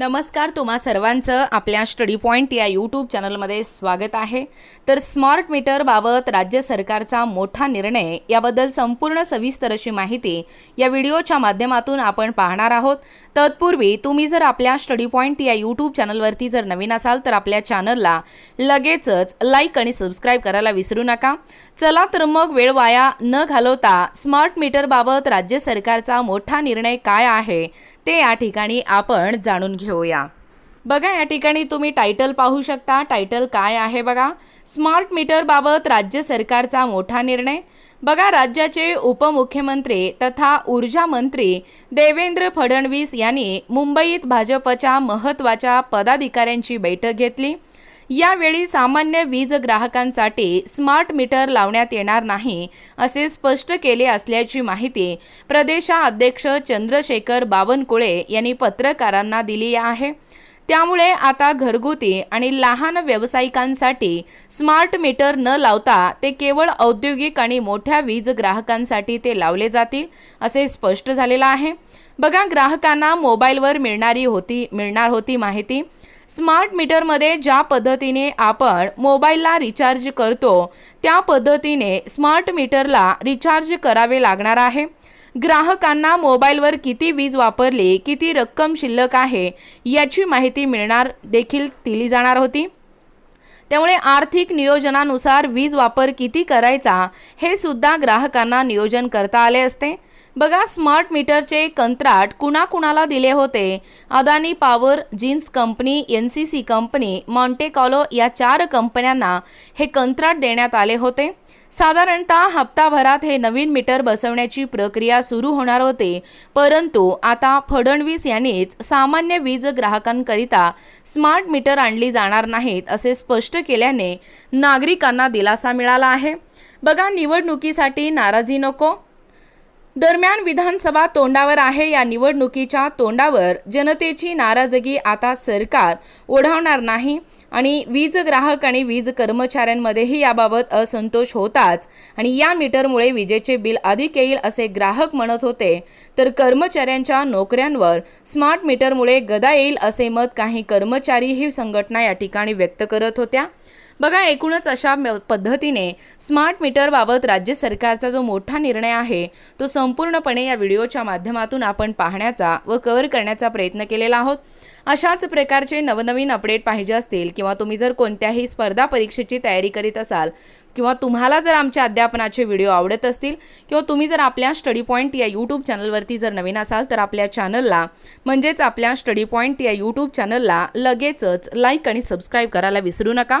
नमस्कार तुम्हा सर्वांचं आपल्या स्टडी पॉईंट या यूट्यूब चॅनलमध्ये स्वागत आहे. तर स्मार्ट मीटरबाबत राज्य सरकारचा मोठा निर्णय याबद्दल संपूर्ण सविस्तर अशी माहिती या व्हिडिओच्या माध्यमातून आपण पाहणार आहोत. तत्पूर्वी तुम्ही जर आपल्या स्टडी पॉईंट या यूट्यूब चॅनलवरती जर नवीन असाल तर आपल्या चॅनलला लगेचच लाईक आणि सबस्क्राईब करायला विसरू नका. चला तर मग वेळ वाया न घालवता स्मार्ट मीटरबाबत राज्य सरकारचा मोठा निर्णय काय आहे ते या ठिकाणी आपण जाणून घेऊ. घेऊया. बघा या ठिकाणी तुम्ही टायटल पाहू शकता. टायटल काय आहे बघा? स्मार्ट मीटरबाबत राज्य सरकारचा मोठा निर्णय. बघा राज्याचे उपमुख्यमंत्री तथा ऊर्जा मंत्री देवेंद्र फडणवीस यांनी मुंबईत भाजपच्या महत्त्वाच्या पदाधिकाऱ्यांची बैठक घेतली. यावेळी सामान्य वीज ग्राहकांसाठी स्मार्ट मीटर लावण्यात येणार नाही असे स्पष्ट केले असल्याची माहिती प्रदेशाध्यक्ष चंद्रशेखर बावनकुळे यांनी पत्रकारांना दिली आहे. त्यामुळे आता घरगुती आणि लहान व्यावसायिकांसाठी स्मार्ट मीटर न लावता ते केवळ औद्योगिक आणि मोठ्या वीज ग्राहकांसाठी ते लावले जातील असे स्पष्ट झालेलं आहे. बघा ग्राहकांना मोबाईलवर मिळणारी होती मिळणार होती माहिती. स्मार्ट मीटरमध्ये ज्या पद्धतीने आपण मोबाईलला रिचार्ज करतो त्या पद्धतीने स्मार्ट मीटरला रिचार्ज करावे लागणार आहे. ग्राहकांना मोबाईलवर किती वीज वापरली किती रक्कम शिल्लक आहे याची माहिती मिळणार देखील दिली जाणार होती. त्यामुळे आर्थिक नियोजनानुसार वीज वापर किती करायचा हे सुद्धा ग्राहकांना नियोजन करता आले असते. बघा स्मार्ट मीटरचे कंत्राट कुणाकुणाला दिले होते? Adani power Genus company N C C company Montecarlo या चार कंपन्यांना हे कंत्राट देण्यात आले होते. साधारणतः हप्ताभरात हे नवीन मीटर बसवण्याची प्रक्रिया सुरू होणार होते. परंतु आता फडणवीस यांनीच सामान्य वीज ग्राहकांकरिता स्मार्ट मीटर आणली जाणार नाहीत असे स्पष्ट केल्याने नागरिकांना दिलासा मिळाला आहे. बघा निवडणुकीसाठी नाराजी नको. दरम्यान विधानसभा तोंडावर आहे. या निवडणुकीच्या तोंडावर जनतेची नाराजगी आता सरकार ओढावणार नाही आणि वीज ग्राहक आणि वीज कर्मचाऱ्यांमध्येही याबाबत असंतोष होताच आणि या मीटरमुळे विजेचे बिल अधिक येईल असे ग्राहक म्हणत होते. तर कर्मचाऱ्यांच्या नोकऱ्यांवर स्मार्ट मीटरमुळे गदा येईल असे मत काही कर्मचारी ही संघटना या ठिकाणी व्यक्त करत होत्या. बघा एकूणच अशा म- पद्धतीने स्मार्ट मीटरबाबत राज्य सरकारचा जो मोठा निर्णय आहे तो संपूर्णपणे या व्हिडिओच्या माध्यमातून आपण पाहण्याचा व कव्हर करण्याचा प्रयत्न केलेला आहोत. अशाच प्रकारचे नवनवीन अपडेट पाहिजे असतील किंवा तुम्ही जर कोणत्याही स्पर्धा परीक्षेची तयारी करीत असाल किंवा तुम्हाला जर आमच्या अध्यापनाचे व्हिडिओ आवडत असतील किंवा तुम्ही जर आपल्या स्टडी पॉईंट या यूट्यूब चॅनलवरती जर नवीन असाल तर आपल्या चॅनलला म्हणजेच आपल्या स्टडी पॉईंट या यूट्यूब चॅनलला लगेचच लाईक आणि सबस्क्राईब करायला विसरू नका.